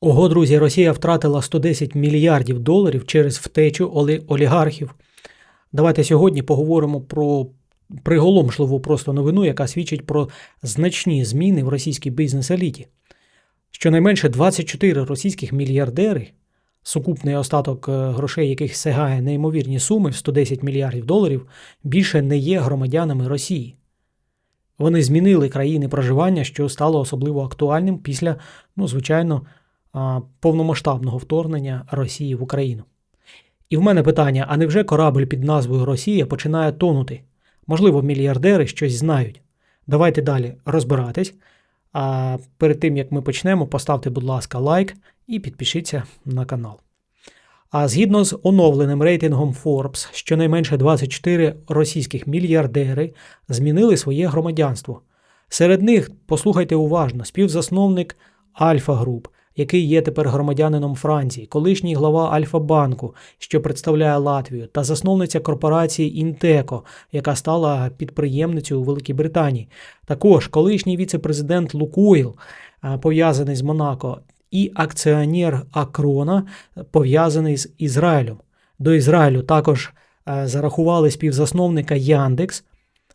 Ого, друзі, Росія втратила 110 мільярдів доларів через втечу олі- олігархів. Давайте сьогодні поговоримо про приголомшливу просто новину, яка свідчить про значні зміни в російській бізнес-еліті. Щонайменше 24 російських мільярдери, сукупний остаток е, грошей, яких сягає неймовірні суми в 110 мільярдів доларів, більше не є громадянами Росії. Вони змінили країни проживання, що стало особливо актуальним після, ну, звичайно, повномасштабного вторгнення Росії в Україну. І в мене питання: а невже корабль під назвою Росія починає тонути? Можливо, мільярдери щось знають. Давайте далі розбиратись. А перед тим як ми почнемо, поставте, будь ласка, лайк і підпишіться на канал. А згідно з оновленим рейтингом Forbes, щонайменше 24 російських мільярдери змінили своє громадянство. Серед них, послухайте уважно, співзасновник Альфа Груп, який є тепер громадянином Франції, колишній глава Альфа-банку, що представляє Латвію, та засновниця корпорації Інтеко, яка стала підприємницею у Великій Британії. Також колишній віце-президент Лукойл, е, пов'язаний з Монако, і акціонер Акрона, пов'язаний з Ізраїлем. До Ізраїлю також е, зарахували співзасновника Яндекс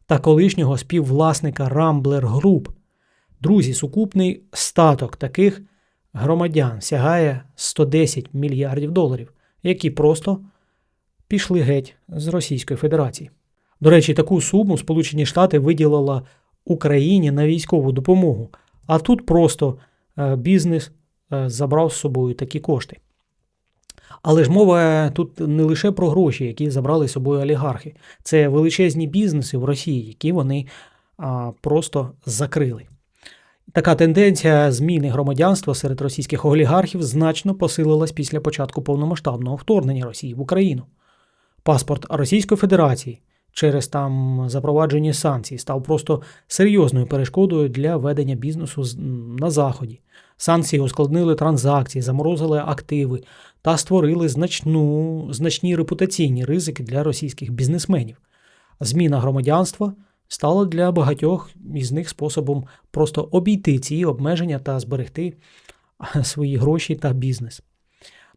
та колишнього співвласника Rambler Group. Друзі, сукупний статок таких громадян сягає 110 мільярдів доларів, які просто пішли геть з Російської Федерації. До речі, таку суму Сполучені Штати виділила Україні на військову допомогу, а тут просто е, бізнес е, забрав з собою такі кошти. Але ж мова тут не лише про гроші, які забрали з собою олігархи. Це величезні бізнеси в Росії, які вони просто закрили. Така тенденція зміни громадянства серед російських олігархів значно посилилась після початку повномасштабного вторгнення Росії в Україну. Паспорт Російської Федерації через там запроваджені санкції став просто серйозною перешкодою для ведення бізнесу на Заході. Санкції ускладнили транзакції, заморозили активи та створили значну, значні репутаційні ризики для російських бізнесменів. Зміна громадянства стала для багатьох із них способом просто обійти ці обмеження та зберегти свої гроші та бізнес.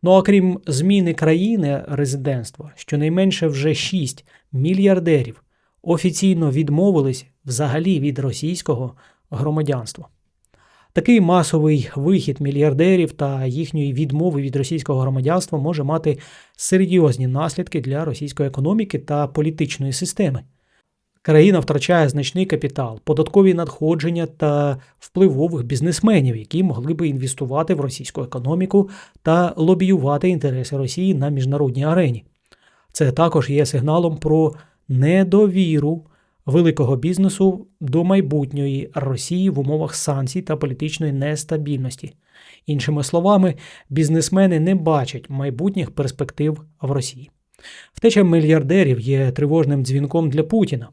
Ну а крім зміни країни резидентства, щонайменше вже 6 мільярдерів офіційно відмовились взагалі від російського громадянства. Такий масовий вихід мільярдерів та їхньої відмови від російського громадянства може мати серйозні наслідки для російської економіки та політичної системи. Країна втрачає значний капітал, податкові надходження та впливових бізнесменів, які могли би інвестувати в російську економіку та лобіювати інтереси Росії на міжнародній арені. Це також є сигналом про недовіру великого бізнесу до майбутньої Росії в умовах санкцій та політичної нестабільності. Іншими словами, бізнесмени не бачать майбутніх перспектив в Росії. Втеча мільярдерів є тривожним дзвінком для Путіна.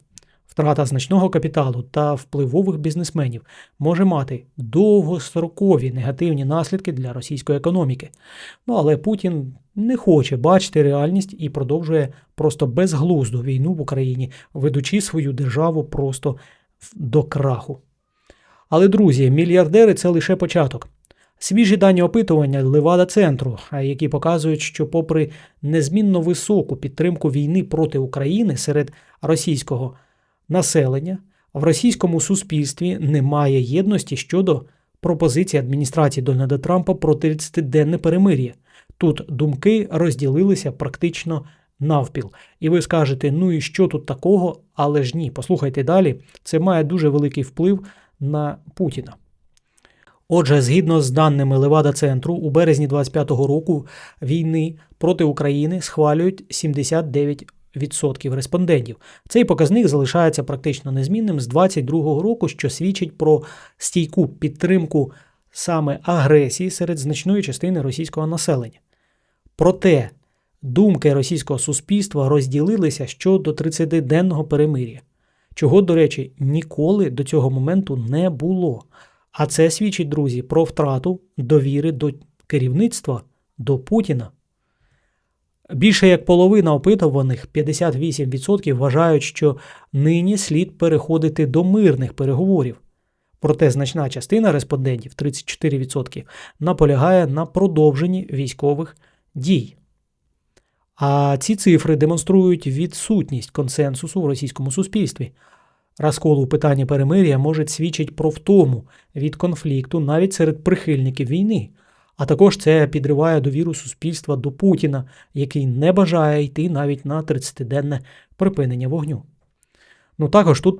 Втрата значного капіталу та впливових бізнесменів може мати довгострокові негативні наслідки для російської економіки. Ну але Путін не хоче бачити реальність і продовжує просто безглузду війну в Україні, ведучи свою державу просто до краху. Але, друзі, мільярдери це лише початок. Свіжі дані опитування Левада центру, які показують, що, попри незмінно високу підтримку війни проти України серед російського населення, в російському суспільстві немає єдності щодо пропозиції адміністрації Дональда Трампа про 30-денне перемир'я. Тут думки розділилися практично навпіл. І ви скажете, ну і що тут такого? Але ж ні, послухайте далі, це має дуже великий вплив на Путіна. Отже, згідно з даними Левада центру, у березні 25-го року війни проти України схвалюють 79% респондентів. Цей показник залишається практично незмінним з 22-го року, що свідчить про стійку підтримку саме агресії серед значної частини російського населення. Проте думки російського суспільства розділилися щодо 30-денного перемир'я, чого, до речі, ніколи до цього моменту не було. А це свідчить, друзі, про втрату довіри до керівництва, до Путіна. Більше як половина опитуваних, 58%, вважають, що нині слід переходити до мирних переговорів. Проте значна частина респондентів 34% наполягає на продовженні військових дій. А ці цифри демонструють відсутність консенсусу в російському суспільстві. Розкол у питанні перемир'я може свідчити про втому від конфлікту навіть серед прихильників війни. А також це підриває довіру суспільства до Путіна, який не бажає йти навіть на 30-денне припинення вогню. Ну також тут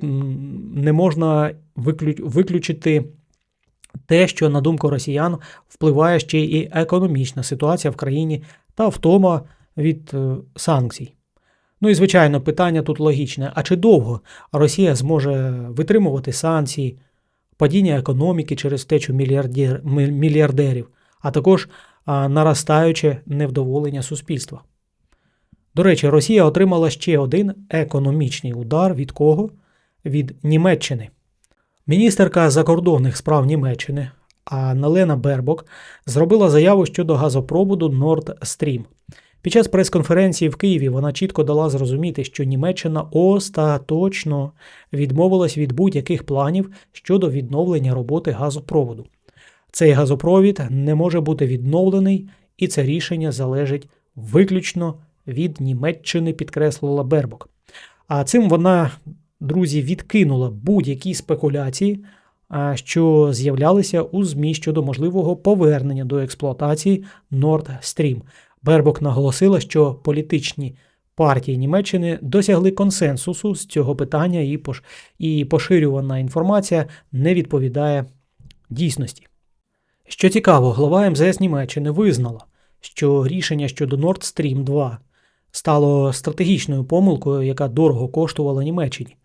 не можна виключити те, що, на думку росіян, впливає ще і економічна ситуація в країні та втома від е, санкцій. Ну і звичайно, питання тут логічне: а чи довго Росія зможе витримувати санкції, падіння економіки через мільярдер, мільярдерів, а також наростаюче невдоволення суспільства? До речі, Росія отримала ще один економічний удар від кого? Від Німеччини. Міністерка закордонних справ Німеччини Аналена Бербок зробила заяву щодо газопроводу Nord Stream. Під час прес-конференції в Києві вона чітко дала зрозуміти, що Німеччина остаточно відмовилась від будь-яких планів щодо відновлення роботи газопроводу. Цей газопровід не може бути відновлений, і це рішення залежить виключно від Німеччини, підкреслила Бербок. А цим вона, друзі, відкинула будь-які спекуляції, що з'являлися у ЗМІ щодо можливого повернення до експлуатації Nord Stream. Бербок наголосила, що політичні партії Німеччини досягли консенсусу з цього питання, і поширювана інформація не відповідає дійсності. Що цікаво, глава МЗС Німеччини визнала, що рішення щодо Nord Stream 2 стало стратегічною помилкою, яка дорого коштувала Німеччині.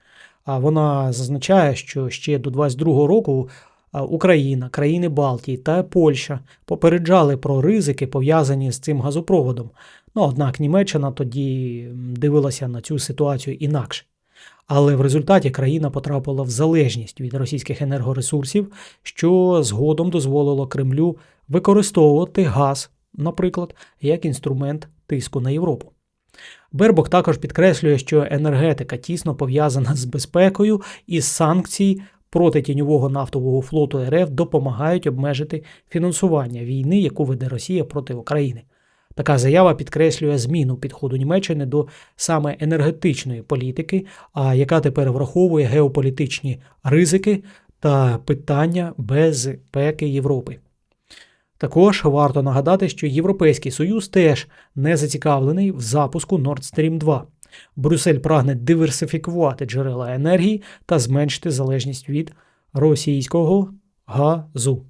А вона зазначає, що ще до 22-го року Україна, країни Балтії та Польща попереджали про ризики, пов'язані з цим газопроводом. Ну, однак Німеччина тоді дивилася на цю ситуацію інакше. Але в результаті країна потрапила в залежність від російських енергоресурсів, що згодом дозволило Кремлю використовувати газ, наприклад, як інструмент тиску на Європу. Бербок також підкреслює, що енергетика тісно пов'язана з безпекою і санкції проти тіньового нафтового флоту РФ допомагають обмежити фінансування війни, яку веде Росія проти України. Така заява підкреслює зміну підходу Німеччини до саме енергетичної політики, яка тепер враховує геополітичні ризики та питання безпеки Європи. Також варто нагадати, що Європейський Союз теж не зацікавлений в запуску Nord Stream 2. Брюссель прагне диверсифікувати джерела енергії та зменшити залежність від російського газу.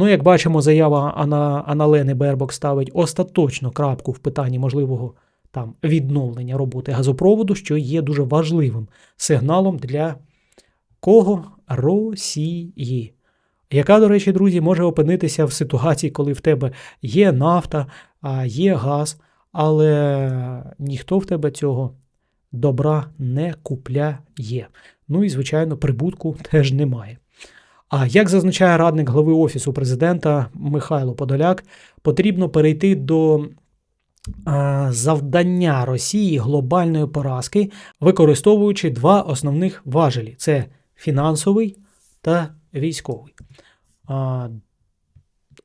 Ну, як бачимо, заява Ана, Аналени Бербок ставить остаточну крапку в питанні можливого там відновлення роботи газопроводу, що є дуже важливим сигналом для кого? Росії. Яка, до речі, друзі, може опинитися в ситуації, коли в тебе є нафта, є газ, але ніхто в тебе цього добра не купляє. Ну і, звичайно, прибутку теж немає. А як зазначає радник глави Офісу президента Михайло Подоляк, потрібно перейти до завдання Росії глобальної поразки, використовуючи два основних важелі: це фінансовий та військовий.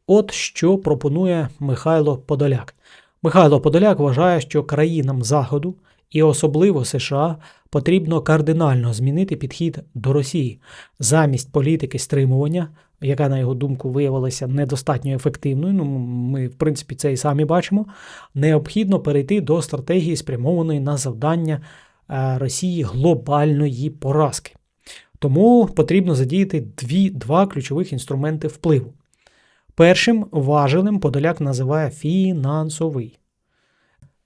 От що пропонує Михайло Подоляк. Михайло Подоляк вважає, що країнам Заходу і особливо США потрібно кардинально змінити підхід до Росії замість політики стримування, яка, на його думку, виявилася недостатньо ефективною. Ну, ми, в принципі, це і самі бачимо. Необхідно перейти до стратегії, спрямованої на завдання е, Росії глобальної поразки. Тому потрібно задіяти дві, два ключових інструменти впливу. Першим важелем Подоляк називає фінансовий.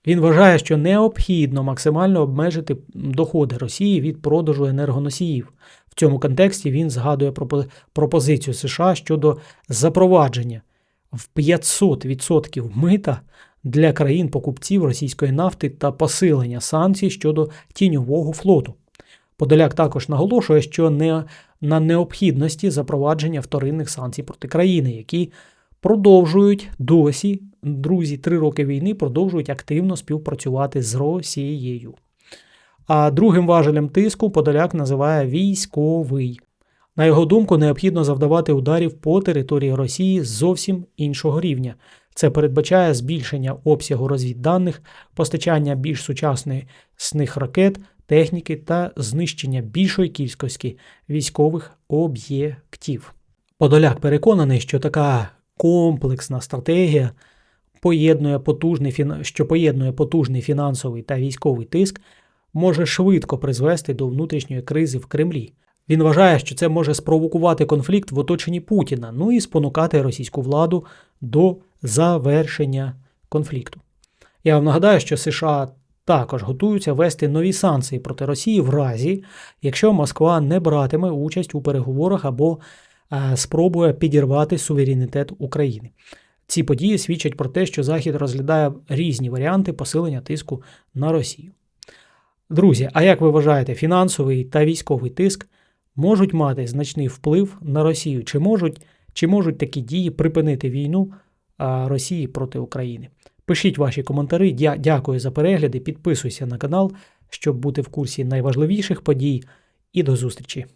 Він вважає, що необхідно максимально обмежити доходи Росії від продажу енергоносіїв. В цьому контексті він згадує пропозицію США щодо запровадження в 500% мита для країн-покупців російської нафти та посилення санкцій щодо тіньового флоту. Подоляк також наголошує, що не на необхідності запровадження вторинних санкцій проти країни, які продовжують досі, друзі, три роки війни продовжують активно співпрацювати з Росією. А другим важелем тиску Подоляк називає військовий. На його думку, необхідно завдавати ударів по території Росії зовсім іншого рівня. Це передбачає збільшення обсягу розвідданих, постачання більш сучасних ракет, техніки та знищення більшої кількості військових об'єктів. Подоляк переконаний, що така комплексна стратегія поєднує потужний що поєднує потужний фінансовий та військовий тиск, може швидко призвести до внутрішньої кризи в Кремлі. Він вважає, що це може спровокувати конфлікт в оточенні Путіна, ну і спонукати російську владу до завершення конфлікту. Я вам нагадаю, що США також готуються вести нові санкції проти Росії в разі, якщо Москва не братиме участь у переговорах або спробує підірвати суверенітет України. Ці події свідчать про те, що Захід розглядає різні варіанти посилення тиску на Росію. Друзі, а як ви вважаєте, фінансовий та військовий тиск можуть мати значний вплив на Росію? Чи можуть, чи можуть такі дії припинити війну Росії проти України? Пишіть ваші коментарі. Дя- Дякую за перегляди. Підписуйся на канал, щоб бути в курсі найважливіших подій. І до зустрічі!